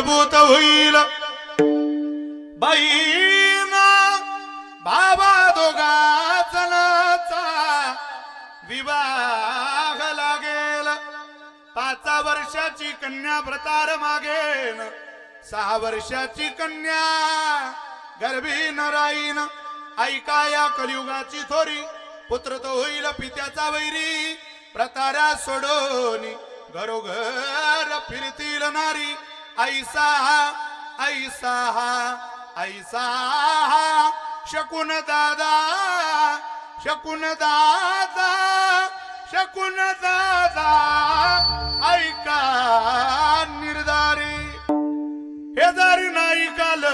अद्भुत होईल. बाईना बाबा दोघा विवाह लागेल. पाच वर्षाची कन्या प्रतार मागेन. सहा वर्षाची कन्या गर्भी न राहीन. ऐका या कलियुगाची थोरी. पुत्र तो होईल पित्याचा वैरी. प्रतारा सोडोनी घरोघर फिरतील नारी. ऐसा हा ऐसा हा ऐसा हा शकून दादा शकून दादा शकुन दादा ऐका निर्धारी. हे जरी नाही काल